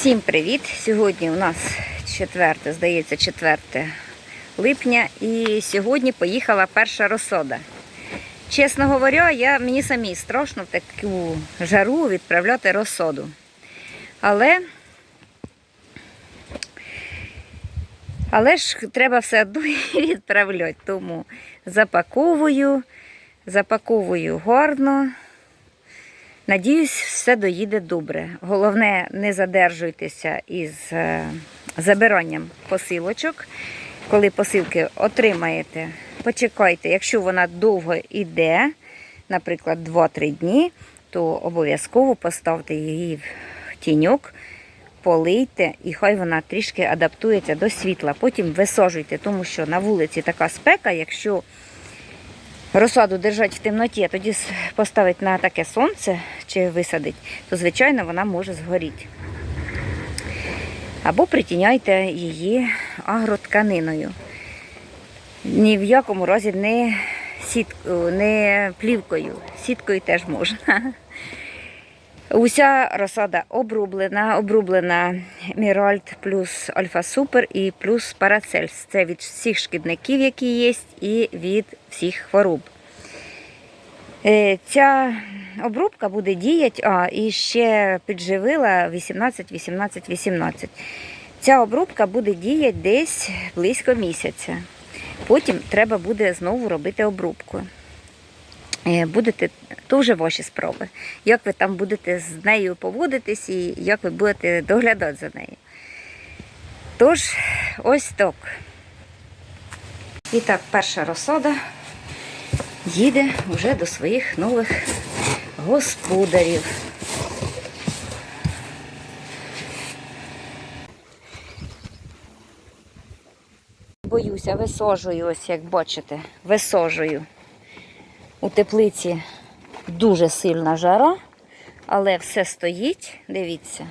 Всім привіт! Сьогодні у нас 4, здається, 4 липня і сьогодні поїхала перша розсода. Чесно говоря, я, мені самі страшно в таку жару відправляти розсоду. Але, але ж треба все одно відправляти. Тому запаковую, запаковую гарно. Надіюсь, все доїде добре. Головне, не задержуйтеся із е, забиранням посилочок. Коли посилки отримаєте, почекайте, якщо вона довго йде, наприклад, 2-3 дні, то обов'язково поставте її в тіньок, полийте, і хай вона трішки адаптується до світла. Потім висаджуйте, тому що на вулиці така спека, якщо розсаду держать в темноті, а тоді поставить на таке сонце чи висадить, то звичайно вона може згоріти. Або притіняйте її агротканиною. Ні в якому разі не, сіт... не плівкою. Сіткою теж можна. Уся розсада обрублена, обрублена Міральт плюс Альфа Супер і плюс Парацельс. Це від всіх шкідників, які є, і від всіх хвороб. Е, Ця обрубка буде діяти, а і ще підживила 18, 18, 18. Ця обрубка буде діяти десь близько місяця. Потім треба буде знову робити обрубку. Е, Будете вже ваші справи. Як ви там будете з нею поводитись і як ви будете доглядати за нею. Тож, ось так. І так, перша розсада їде вже до своїх нових господарів. Боюся, висожую, ось як бачите, висожую. У теплиці дуже сильна жара, але все стоїть, дивіться.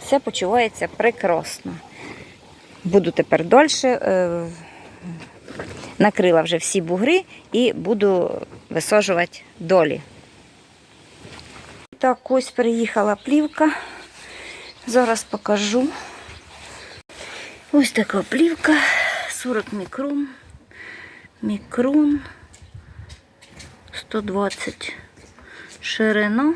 Все почувається прекрасно. Буду тепер дольше. Накрила вже всі бугри і буду висаджувати долі. Так, ось приїхала плівка. Зараз покажу. Ось така плівка, 40 мікрон. Мікрон 120 ширина.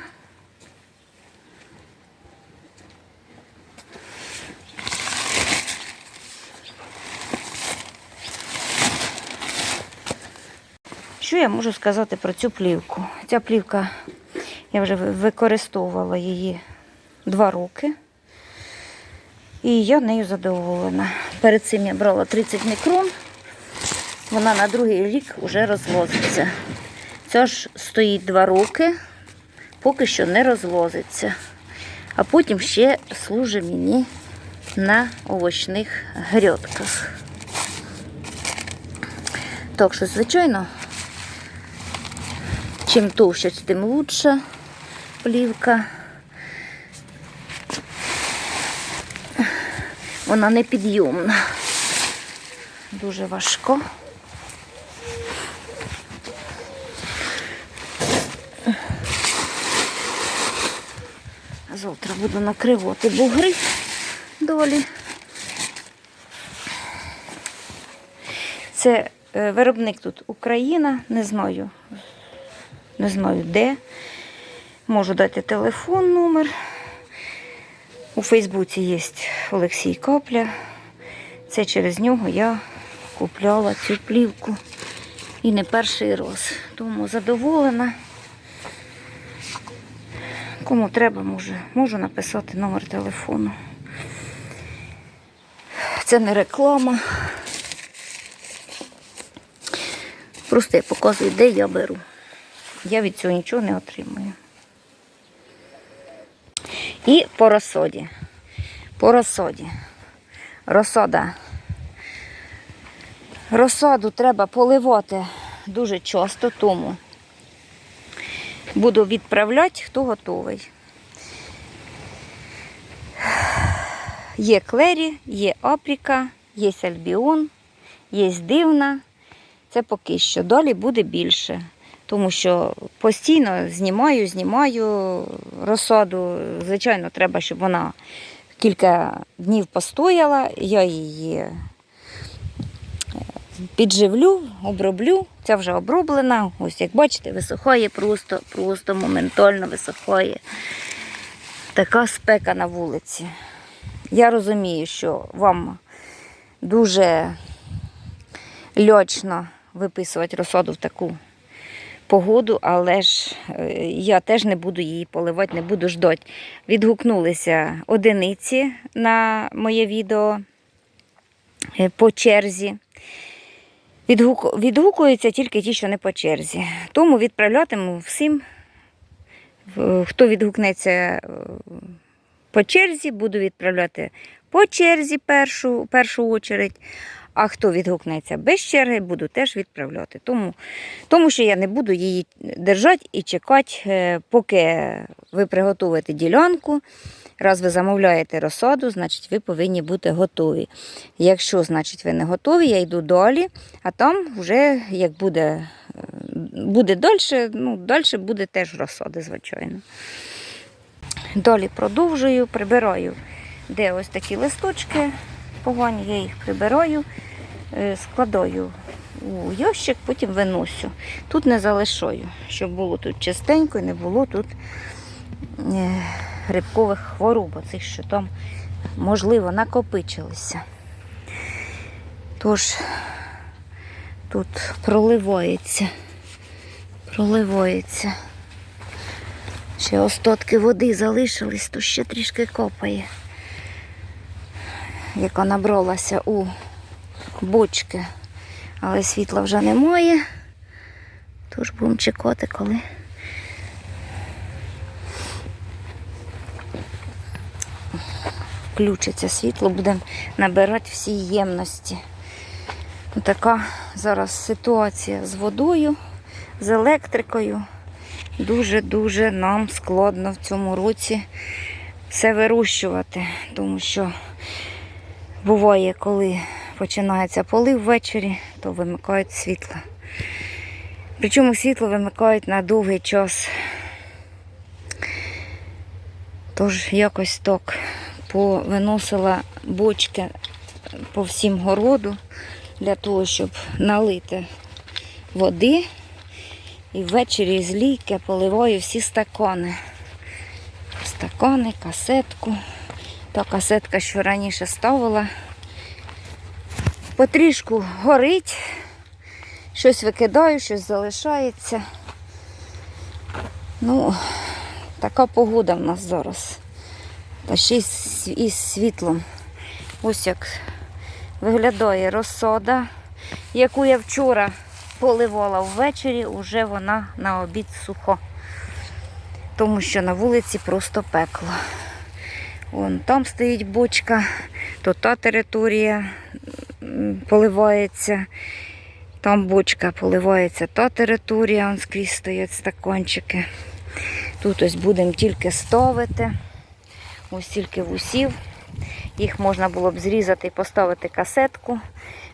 Що я можу сказати про цю плівку? Ця плівка, я вже використовувала її два роки. І я нею задоволена. Перед цим я брала 30 мікрон. Вона на другий рік вже розлозиться. Ця ж стоїть два роки, поки що не розлозиться. А потім ще служить мені на овочних грядках. Так що, звичайно, чим товща, тим лучша плівка. Вона непідйомна. Дуже важко. Завтра буду накривати бугри долі. Це е, виробник тут Україна, не знаю, не знаю де. Можу дати телефон, номер. У Фейсбуці є Олексій Капля. Це через нього я купляла цю плівку. І не перший раз. Тому задоволена. Кому треба, можу, можу написати номер телефону. Це не реклама. Просто я показую, де я беру. Я від цього нічого не отримую. І по розсоді. По розсоді. Розсода. Розсаду треба поливати дуже часто, тому буду відправляти, хто готовий. Є клері, є апріка, є альбіон, є дивна. Це поки що. Далі буде більше. Тому що постійно знімаю, знімаю розсаду. Звичайно, треба, щоб вона кілька днів постояла, я її е, підживлю, оброблю. Ця вже оброблена. Ось як бачите, висохає просто, просто моментально висохає. Така спека на вулиці. Я розумію, що вам дуже льочно виписувати розсаду в таку погоду, але ж е, я теж не буду її поливати, не буду ждати. Відгукнулися одиниці на моє відео е, по черзі. Відгук... Відгукуються тільки ті, що не по черзі. Тому відправлятиму всім, хто відгукнеться е, по черзі, буду відправляти по черзі першу, першу очередь. А хто відгукнеться без черги, буду теж відправляти. Тому, тому що я не буду її держати і чекати, е, поки ви приготуєте ділянку. Раз ви замовляєте розсаду, значить ви повинні бути готові. Якщо, значить, ви не готові, я йду далі, а там вже як буде, е, буде далі, ну, далі буде теж розсади, звичайно. Далі продовжую, прибираю, де ось такі листочки погані, я їх прибираю, складаю у ящик, потім виносю. Тут не залишаю, щоб було тут чистенько і не було тут е, грибкових хвороб, оцих, що там, можливо, накопичилися. Тож тут проливається, проливається. Ще остатки води залишились, то ще трішки копає, яка набралася у бочки. Але світла вже немає. Тож будемо чекати, коли. Включиться світло, будемо набирати всі ємності. Така зараз ситуація з водою, з електрикою. Дуже-дуже нам складно в цьому році все вирощувати, тому що буває, коли починається полив ввечері, то вимикають світло. Причому світло вимикають на довгий час. Тож якось так повиносила бочки по всім городу для того, щоб налити води. І ввечері з ліки поливаю всі стакани. Стакани, касетку. Та касетка, що раніше ставила, потрішку горить, щось викидаю, щось залишається. Ну, така погода в нас зараз. Та ще із світлом. Ось як виглядає розсода, яку я вчора поливала ввечері, уже вона на обід суха. Тому що на вулиці просто пекло. Вон там стоїть бочка, то та територія поливається. Там бочка поливається та територія, вон скрізь стоять стаканчики. Тут ось будемо тільки ставити. Ось тільки вусів. Їх можна було б зрізати і поставити касетку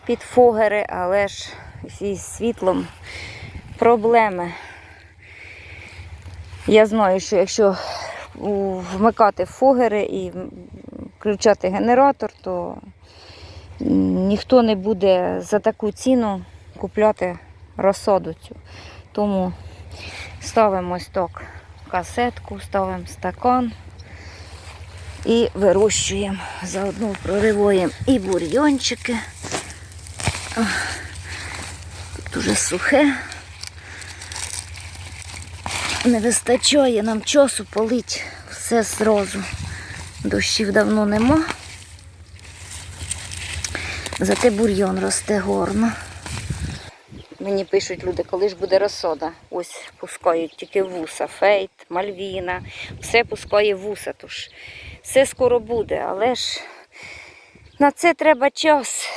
під фогери, але ж зі світлом проблеми. Я знаю, що якщо вмикати фогери і включати генератор, то ніхто не буде за таку ціну купляти розсаду цю. Тому ставимо ось так касетку, ставимо стакан і вирощуємо. Заодно проривуємо і бур'йончики. Тут уже сухе. Не вистачає нам часу полить все зразу. Дощів давно нема. Зате бур'йон росте горно. Мені пишуть люди, коли ж буде розсода. Ось пускають тільки вуса, фейт, мальвіна, все пускає вуса. Тож все скоро буде, але ж на це треба час.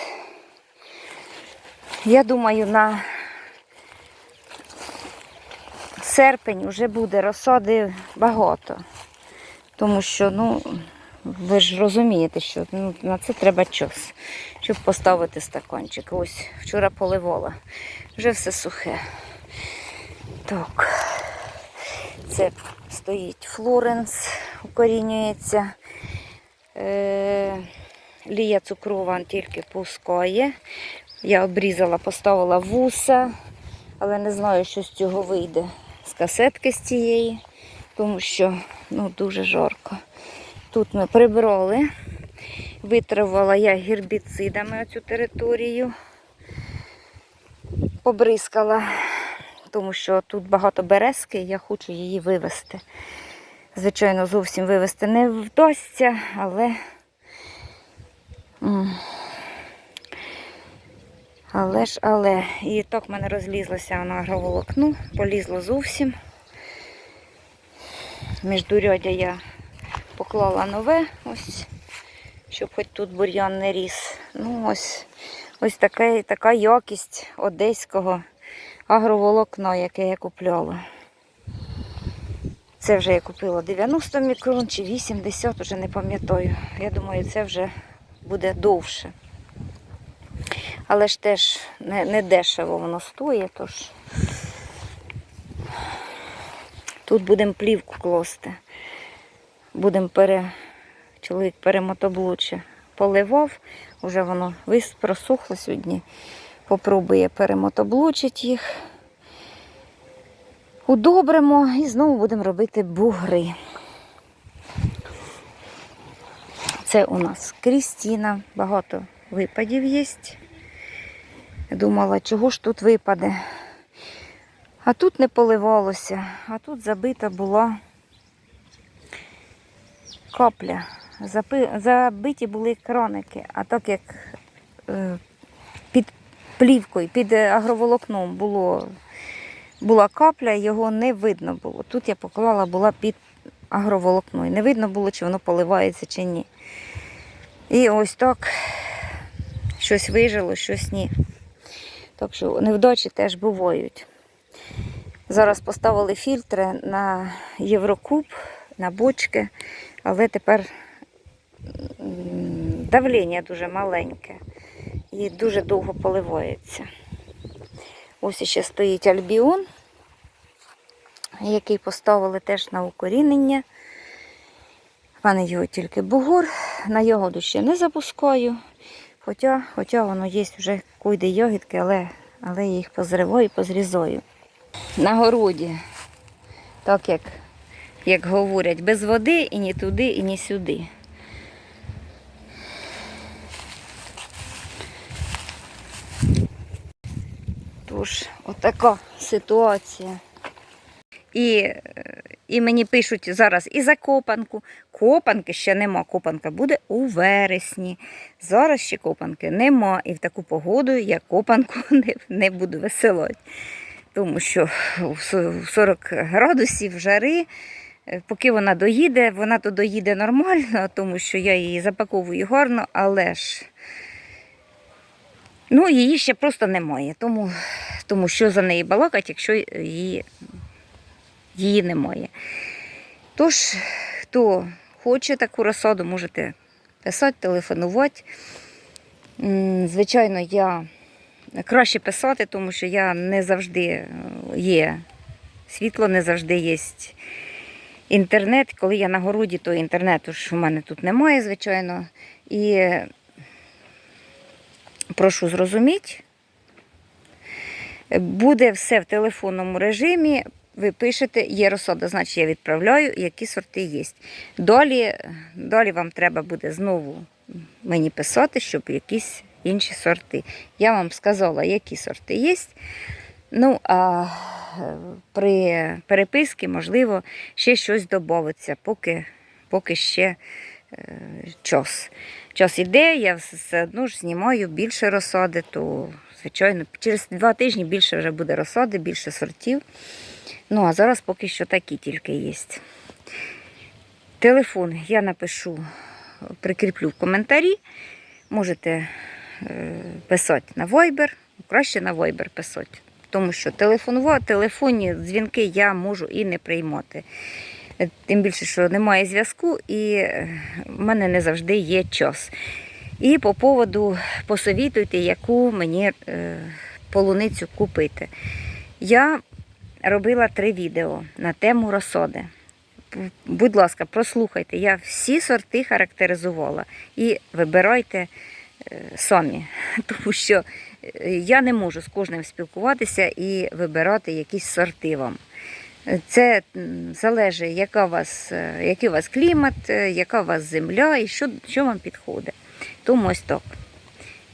Я думаю, на серпень вже буде розсади багато. Тому що, ну, ви ж розумієте, що ну, на це треба час, щоб поставити стаканчик. Ось вчора поливала. Вже все сухе. Так. Це стоїть Флоренс, укорінюється. Е, Лія цукрова тільки пускає. Я обрізала, поставила вуса, але не знаю, що з цього вийде з касетки з цієї, тому що ну, дуже жарко. Тут ми прибрали, витривала я гербіцидами цю територію, побризкала, тому що тут багато березки, я хочу її вивезти. Звичайно, зовсім вивезти не вдасться, але. Але ж, але. І так в мене розлізлося на агроволокно, полізло зовсім. Міждурядя я поклала нове, ось, щоб хоч тут бур'ян не ріс. Ну, ось, ось таке, така якість одеського агроволокна, яке я купляла. Це вже я купила 90 мікрон чи 80, вже не пам'ятаю. Я думаю, це вже буде довше. Але ж теж не, не дешево воно стоїть, тож тут будемо плівку класти. Будемо пере... Чоловік перемотоблуче поливав, вже воно просохло сьогодні. Попробує перемотоблучити їх. Удобримо і знову будемо робити бугри. Це у нас Крістіна, багато випадів є. Думала, чого ж тут випаде. А тут не поливалося, а тут забита була капля. Забиті були краники, а так як е, під плівкою, під агроволокном було, була капля, його не видно було. Тут я поклала була під агроволокно. І не видно було, чи воно поливається, чи ні. І ось так щось вижило, щось ні. Так що невдачі теж бувають. Зараз поставили фільтри на Єврокуб, на бочки, але тепер давлення дуже маленьке і дуже довго поливається. Ось ще стоїть альбіон, який поставили теж на укорінення. В мене його тільки бугор, на ягоду ще не запускаю. Хоча, хоча воно є вже куйде ягідки, але, але я їх позриваю, позрізаю. На городі, так як, як говорять, без води і ні туди, і ні сюди. Тож, отака ситуація. І, і мені пишуть зараз і за копанку. Копанки ще нема. Копанка буде у вересні. Зараз ще копанки нема. І в таку погоду я копанку не, не буду веселати. Тому що в 40 градусів жари, поки вона доїде, вона то доїде нормально, тому що я її запаковую гарно, але ж ну, її ще просто немає. Тому, тому що за неї балакать, якщо її її немає. Тож, хто хоче таку розсаду, можете писати, телефонувати. Звичайно, я краще писати, тому що я не завжди е, є світло, не завжди є інтернет. Коли я на городі, то інтернету ж у мене тут немає, звичайно. І прошу зрозуміти, буде все в телефонному режимі. Ви пишете, є розсада, значить я відправляю, які сорти є. Далі, далі вам треба буде знову мені писати, щоб якісь інші сорти. Я вам сказала, які сорти є. Ну, а при переписці, можливо, ще щось додається, поки, поки ще е, час. Час іде, я все одно ж знімаю більше розсади, то, звичайно, через два тижні більше вже буде розсади, більше сортів. Ну, а зараз поки що такі тільки є. Телефон я напишу, прикріплю в коментарі. Можете е, писати на Viber, краще на Viber писати. Тому що телефонні дзвінки я можу і не приймати. Е, Тим більше, що немає зв'язку і е, в мене не завжди є час. І по поводу посовітуйте, яку мені е, полуницю купити. Я робила три відео на тему розсоди. Будь ласка, прослухайте, я всі сорти характеризувала і вибирайте самі, тому що я не можу з кожним спілкуватися і вибирати якісь сорти вам. Це залежить, яка у вас, е, який у вас клімат, е, яка у вас земля і що, що вам підходить. Тому ось так.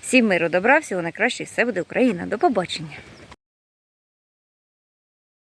Всім миру добра, всього найкраще, все буде Україна. До побачення.